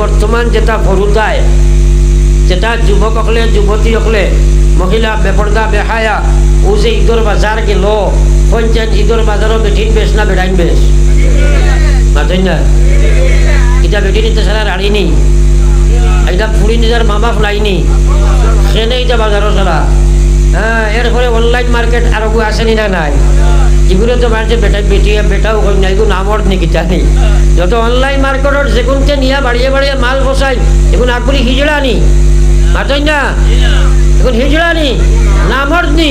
বর্তমান যেটা ভরুতায় যেটা যুবক হকলে যুবতী হকলে মহিলা বেপর্দা বেহায়া ও যে ঈদর বাজার গেল, পঞ্চায়েত ঈদর বাজারও বেঠিন বেশ না বেড়াইন বেশ মাতেন না এটা বেটি নিতে সারা রাড়িনি এটা ফুড়ি নিজের মা বাপ লাইনি সেনে এটা বাজারও সারা হ্যাঁ এরপরে অনলাইন মার্কেট আরও আসেনি না নাই? এগুলো তো বাড়ছে বেটা, বেটিয়া, বেটাও কই না এগুলো নামর নাকি জানি। যত অনলাইন মার্কেটর যেগুনকে নিয়ে বাড়িয়ে বাড়িয়ে মাল বসাই, এখন আগুলি হিজড়া নি মাতই না? এখন হিজড়া নি নামর নি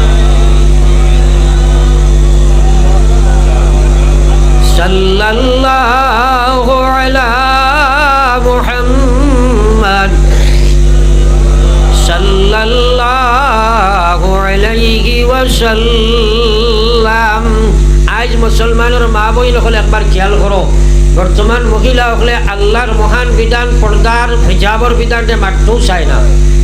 الله على محمد صلى الله عليه وسلم আজ মুসলমানের মা বইন হলে একবার খেয়াল করো বর্তমান মহিলা হলে আল্লাহর মহান বিধান, পর্দার হিজাবর বিধানটা মাঠতেও চায় না।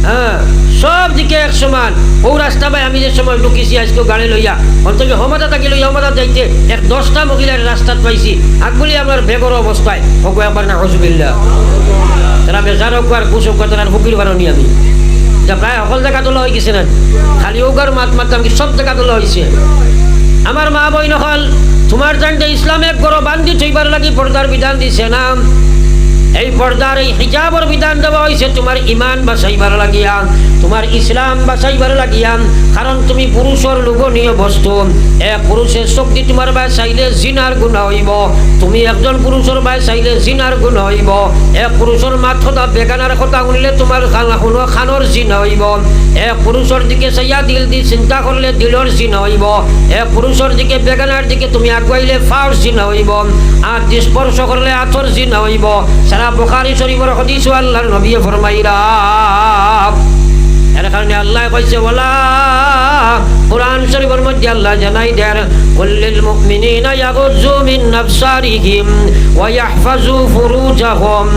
হ্যাঁ সব দিকে এক সমান। ও রাস্তা ভাই আমি যে সময় ঢুকিছি আজকে গাড়ি লইয়া, অন্তত হমদা থাকি লইয়া হমদা যাইতে এক দশটা মহিলার রাস্তাত পাইছি। আগবলি আমার বেগর অবস্থায়। হোক একবার না হজুবিল্লা তারা বেজার হোক আর কুশ হোক তারা ফকির বারণি আমি। যা প্রায় সকল জায়গা তোলা হয়ে গেছে না। খালি ওগার মাত মারতাম কি সব জায়গা তোলা হয়েছে আমার মা বই নকল তোমার জানতে ইসলামে গরো বান্ধি থইবার লাগি পর্দার বিধান দিছে না এই পর্দার এই হিজাবর বিধান দেওয়া হয়েছে তোমার ইমান বাসাইবার লাগিয়া, তোমার ইসলাম বাসাইবার লাগিয়া, কারণ তুমি পুরুষের লোভনীয় বস্তু। এ পুরুষের শক্তি তোমার বাই চাইলে জিনার গুণ হইব। তুমি একজন পুরুষের বাই চাইলে জিনার গুণ হইব। এ পুরুষের মাথা বেগানার কথা শুনিলে তোমার শুনো, খানোর জিন হইব। এ পুরুষের দিকে চাইয়া দিল দি চিন্তা করলে দিলর জিন হইব। এ পুরুষের দিকে বেগানার দিকে তুমি আগুয়াইলে ফাওর জিন হইব। আর স্পর্শ করলে আথর জিন হইব। সারা বোখারি শরীফের হদিস আল্লাহর নবী ফরমাইরা এর কারণে আল্লাহ কইছে বলা কোরআন শরীফের মধ্যে আল্লাহ জানাই দেন কুল্লিল মুমিনিনা ইয়াগুযু মিন আবসারিহিম ওয়া ইয়াহফাজু ফুরুজাহুম।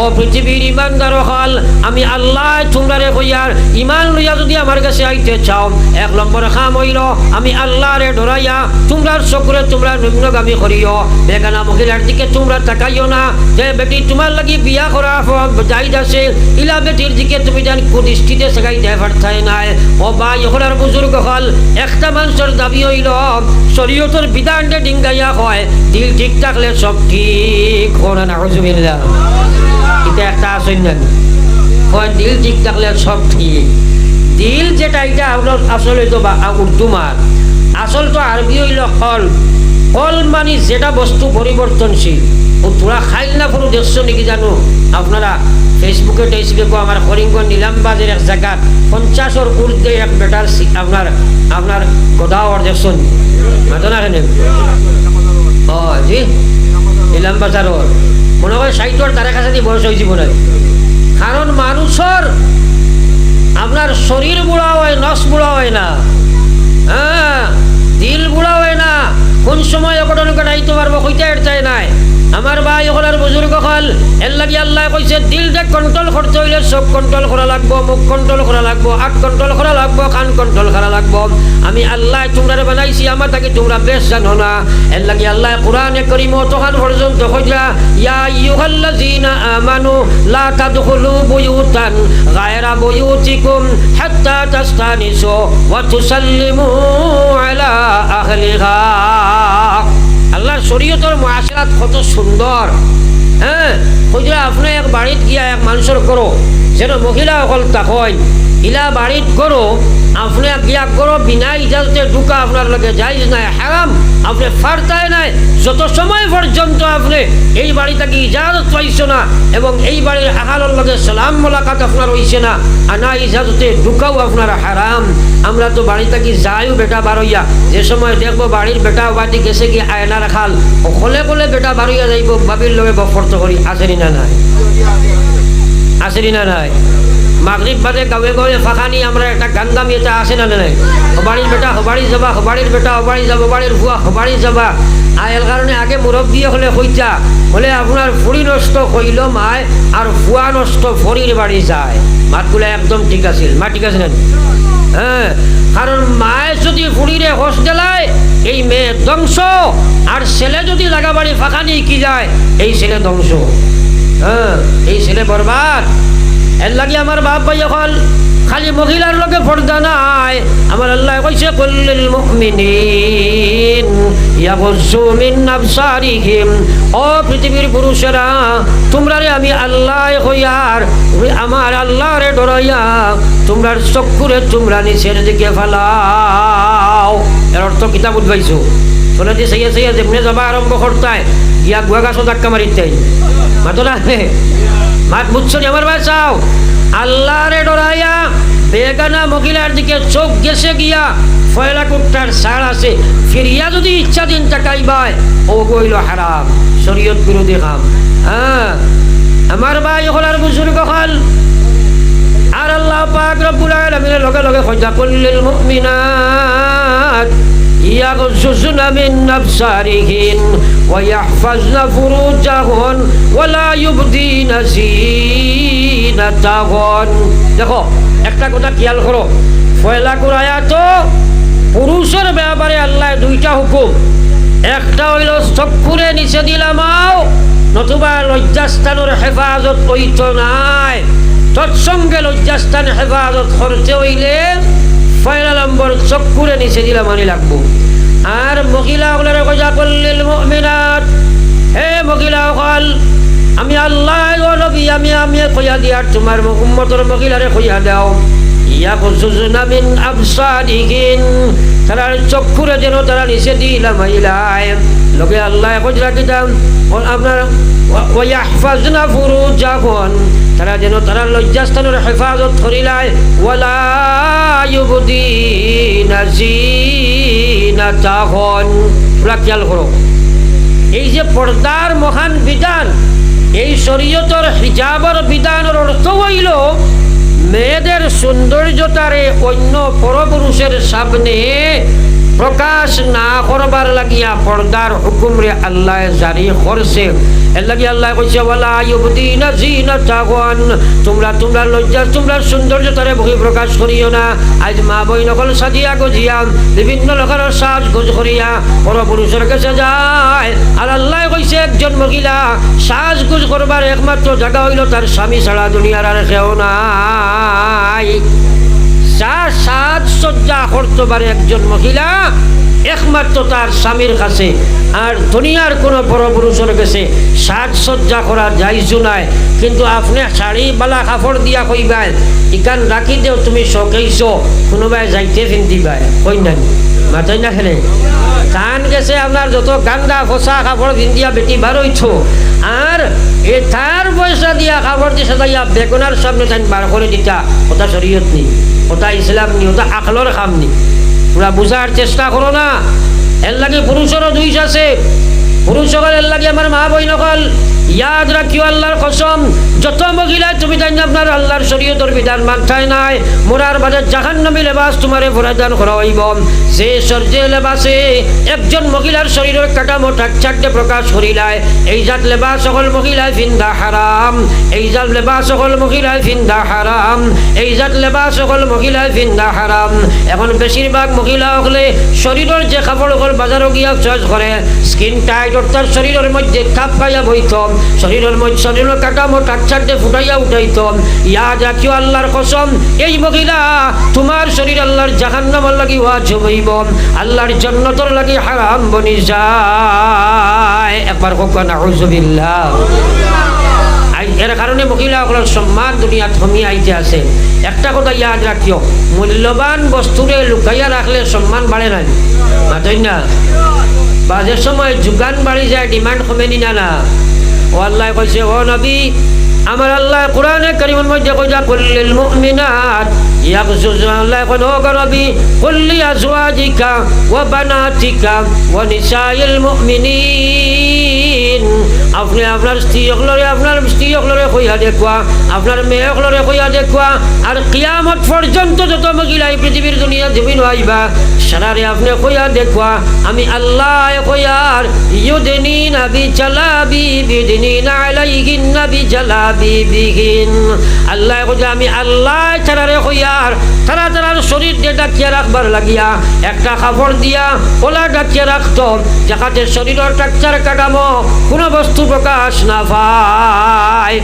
ও পৃথিবীর ইমানদার হল আমি আল্লাহ তোমরা রে কইয়ার ইমান লইয়া যদি আমার কাছে আইতে চাও, এক নম্বর খাম হইল, আমি আল্লাহ রে ডরাইয়া তোমরা চকুরে তোমরা নিম্নগামী করিও। বেগানা মহিলার দিকে তোমরা তাকাইও না, যে বেটি তোমার লাগি বিয়া করা যাই আছে, ইলা বেটির দিকে তুমি জান কুদৃষ্টিতে সেগাই নাই। ও বা ইহলার বুজুর্গ হল, একটা মানুষের দাবি হইল, শরীয়তের বিধানটা ডিঙ্গাইয়া হয়, দিল ঠিক থাকলে সব ঠিক হন না এটা একটা আসেন না হয় দিল ঠিক থাকলে সব ঠিক। দিল যেটা, এটা আসলে তো উর্দু মার আসল তো আরবি হইল কল কল মানে যেটা বস্তু পরিবর্তনশীল। ও তোরা খাইল না পুরো দেখছ নাকি জানো? আপনারা ফেসবুকে টেসবুকে আমার করিমগঞ্জ নিলামবাজের এক জায়গাত পঞ্চাশর ঊর্ধ্বে এক বেটার আপনার আপনার গোদাওয়ার দেখছেন মাতো না কেন? ও জি? নিলামবাজারর মনে হয় ষাটর তারা কাছে বয়স হয়েছি মনে কারণ মানুষের আপনার শরীর বুড়া হয় নস বুড়া হয় না। হ্যাঁ দিল বুড়া হয় না। কোন সময় অঘটন ঘটাইতে পারব কইতে চাই নাই। আমার ভাই এখন এর লাগি আল্লাহ কইছে, দিলটা কন্ট্রোল করতে হইলে চোখ কন্ট্রোল করা লাগবো, মুখ কন্ট্রোল করা লাগবো আট কন্ট্রোল করা লাগবো, কান কন্ট্রোল করা লাগবো। আমি আল্লাহ তোমরা বানাইছি, আমার তাকে তোমরা বেশ জানো না এর লাগি আল্লাহ কোরআনে করিম তখন পর্যন্ত কইলা ইয়া ইউহাল্লাযিনা আমানু, লা তাদখুলু বুয়ুতান গায়রা বুয়ুতিকুম হাত্তা তাস্তানিসু ওয়া তুসাল্লিমু আলা আহলিহা। আল্লাহর শরীয়তের মুআশারাত কত সুন্দর হ্যাঁ? কইলা আপনি এক বাড়িত গিয়া এক মানুষের করো যেন মহিলা অকল তাকয় ইলা বাড়িত করো আপনি গিয়া করো বিনা ইজাজতে ঢুকা আপনার লগে যাইজ নাই, হারাম। আপনি ফারতায় নাই, যত সময় পর্যন্ত আপনি এই বাড়ি থেকে ইজাজত পাইছো না, এবং এই বাড়ির আহালের লগে সালাম মোলাকাত আপনার হইছে না আনা ইজাজতে ঢুকাও আপনার হারাম। আমরা তো বাড়ি থেকে যাইও বেটা বারইয়া, যে সময় দেখব বাড়ির বেটা বাড়ি গেছে কি আয়না রাখাল অকলে কলে বেটা বাড়িয়া যাইব বাবির লগে বফর্ত করি আসেনি না নাই? আসেনি না নাই? মাগরিব বাদে গাঁৱে গাঁৱে ফাঁকানি আমরা একটা গান গামি এটা আছে না নাই হবাড়ির বেটা হবাড়ি যাবা হবাড়ির বেটা হবাড়ি যাবা হবাড়ির ফুয়া হবাড়ি যাবা আর এর কারণে আগে মুরব্বী হলে কইতা বলে আপনার ফুড়ি নষ্ট কইল মায়, আর ফুয়া নষ্ট ফরির বাড়ি যায়। মাতগুলা একদম ঠিক আছিল। মা, ঠিক আছে হ্যাঁ। কারণ মায়ে যদি ফুড়িরে হোস দেলায় এই মেয়ে ধ্বংস। আর ছেলে যদি লাগা বাড়ি ফাঁকা নিয়ে কি যায়? এই ছেলে ধ্বংস। হ্যাঁ এই ছেলে বরবাদ। এর লাগে আমার বাপ ভাই এখন খালি মহিলার লোকে পর্দা নাই। আমার আল্লাহ কইছে, কুল্লিল মুমিনিন ইয়াগুজ্জু মিন আবসারিহিম। ও পৃথিবীর পুরুষেরা তোমরা রে আমি আল্লাহ হইয়ার আমার আল্লাহরে ডরাইয়া তোমরা চক্ষুরে তোমরা নিচের দিকে ফেলাও। এর অর্থ কিতাব উদ্ভাইছো। বলে যে সেইয়া সেইয়া যেমনি যাবা আরম্ভ করতায়। গিয়া গুয়া গাছও ধাক্কা মারিতাই মাতো না মাত বুঝছ আমার ভাই চাও? আল্লাহরে ডরাইয়া বেগানা মহিলার দিকে চোখ গেছে গিয়া ফয়লা কুট্টার সার আছে। ফিরিয়া যদি ইচ্ছা দিন তাকাইবাই ও গইল হারাম। শরীয়ত বিরোধী কাম। হ্যাঁ আমার ভাই হলার বুজুর্গ হল। আর আল্লাহ পাক রব্বুল আলামিনের লগে লগে খোঁজা করলিল মুমিনাত। يغضضن من أبصارهن ويحفظن فروجهن ولا يبدين زينتهن দেখো একটা কথা খেয়াল করো ফয়লা কুরায়া তো পুরুষের ব্যাপারে আল্লাহ দুইটা হুকুম একটা হইল চক্ষুরে নিচে দিলামাও নতুবা লজ্জাস্থানের হেফাজত কইত নাই তৎসঙ্গে লজ্জাস্থান হেফাজত করতে হইলে পয়লা নম্বর চক্ষুরে নিচে দিলাম আনি লাগবো। আর মহিলা হলের কজা করলিল মুমিনাত, হে মহিলা হল আমি আল্লাহ নবী, আমি আমি কইয়া দিয়ার তোমার উম্মতর মহিলারে কইয়া দাও। ইয়া কুসুজনা মিন আবসারিহিন তারা চক্ষুরে যেন তারা নিচে দিলাম আইলায় লগে আল্লাহ কজরা কিতাম আপনার ওয়াহফাজনা ফুরুজাহুন তারা যেন তারা লজ্জাস্থানের হেফাজত করিলায়। ওয়ালা ইউবদিনা জিনাতাহুন ওরা খেয়াল করো, এই যে পর্দার মহান বিধান, এই শরীয়তর হিজাবর বিধানের অর্থ হইল মেয়েদের সৌন্দর্যতারে অন্য পরপুরুষের সামনে প্রকাশ না করবার লাগিয়া পর্দার হুকুমরে আল্লাহ জারি করছে। এর লাগি আল্লাহ কইছে, ওয়ালা ইউবদিনা জিনাতাহুন তোমরা তোমরা লজ্জা, তোমরা সৌন্দর্যতারে বহি প্রকাশ করিও না। আজ মা বই নকল সাজিয়া গজিয়া, বিভিন্ন লোকের সাজ গোজ করিয়া পরপুরুষের কাছে যায়। আর আল্লাহ কইছে, একজন মহিলা সাজ গোজ করবার একমাত্র জায়গা হইল তার স্বামী ছাড়া দুনিয়ার আর কেউ নাই। যার সাজসজ্জা করতে পারে একজন মহিলা, একমাত্র তার স্বামীর কাছে। আর দুনিয়ার কোনো পরপুরুষের কাছে সাজসজ্জা করা যাইজু নাই। কিন্তু আপনি শাড়ি, বালা কাপড় দিয়া কইবাই ইকান রাখি দেও তুমি শোকেইছ, কোনোবাই যাইতে পিন্ধিবাই কই নাই মাথায় না খেলে। কান গেছে আপনার যত গান্দা ফসা কাপড় পিন্ধিয়া বেটি বার হইছ আর এ তার পয়সা দিয়া কাপড় দিয়ে সাজাইয়া বেগুনার সামনে তাই বার করে দিতা। ওটা শরীয়ত নেই ওটা ইসলাম নি ওটা আকলর খাম নি। পুরা বুঝার চেষ্টা করো না এর লাগে পুরুষেরও দুইশ আছে। পুরুষ সকল এর লাগে আমার মা বই নকল ইয়াদ রাখিও আল্লাহর কসম যত মহিলা তুমি জানি আপনার আল্লাহর শরীয়তর বিধান মানথায় নাই মোরার বাজার জাহান নামি লেবাস তোমারে পরাদান করা হইব যে সর্জে লেবাসে একজন মহিলার শরীরের কাঠামো ঠাকছাকতে প্রকাশ করিলায় এই জাত লেবাস সকল মহিলায় ফিন্দা হারাম এই জাত লেবাস সকল মহিলায় ফিন্দা হারাম এই জাত লেবাস সকল মহিলায় ফিন্দা হারাম এখন বেশিরভাগ মহিলা হলে শরীরের যে কাপড় বাজারও গিয়া চয়েস করে স্কিন টাইট অর্থাৎ শরীরের মধ্যে খাপ পাইয়া বইতম শরীরের মধ্যে শরীরের কাঠামো টাকছাকতে ফুটাইয়া উঠাইতম। ইয়াদ রাখিও আল্লাহর কসম, এই মহিলা তোমার শরীর আল্লাহর জাহান্নামর লাগি ওয়া জমইব আল্লাহর জন্নতর লাগি হারাম বনি যায়। একবার হোক আই- এর কারণে মহিলাসকলের সম্মান দুনিয়াত কমি আইতে আছে। একটা কথা ইয়াদ রাখিও, মূল্যবান বস্তুরে লুকাইয়া রাখলে সম্মান বাড়ে না মাতই না? বাজের সময় যোগান বাড়ি যায়, ডিমান্ড কমে নি না না? ও আল্লাহ কইছে ও নবী, আমার আল্লাহ কোরআনে কারিমের মধ্যে কইজা কুল্লিল মুমিনাত ইয়াগজুজু আল্লাহ কোন ও নবী, কুল্লি আজওয়াজিকা ওয়া বানাতিকা ওয়া নিসাইল মুমিনিন। আপনি আপনার স্ত্রী অকলরে আপনার স্ত্রী অকলরে কইয়া দেখুয়া, আপনার মেয়ে অকলরে কইয়া দেখুয়া, আর কিয়ামত পর্যন্ত যত মহিলা এই পৃথিবীর দুনিয়া জমিন আইবা, সারারে আপনি কইয়া দেখুয়া, আমি আল্লাহ কইয়ার ইউদিনী নাবি চালাবি বিদিনী নালাইহিন নাবি চালাবি বিহীন। আল্লাহ কইয়া আমি আল্লাহ ছাড়ারে কইয়ার তারা তারার শরীর দিয়ে ডাকিয়া রাখবার লাগিয়া, একটা কাপড় দিয়া ওলা ডাকিয়া রাখতো যাতে শরীরের টাকচার কাটামো কোনো বস্তু প্রকাশ না পায়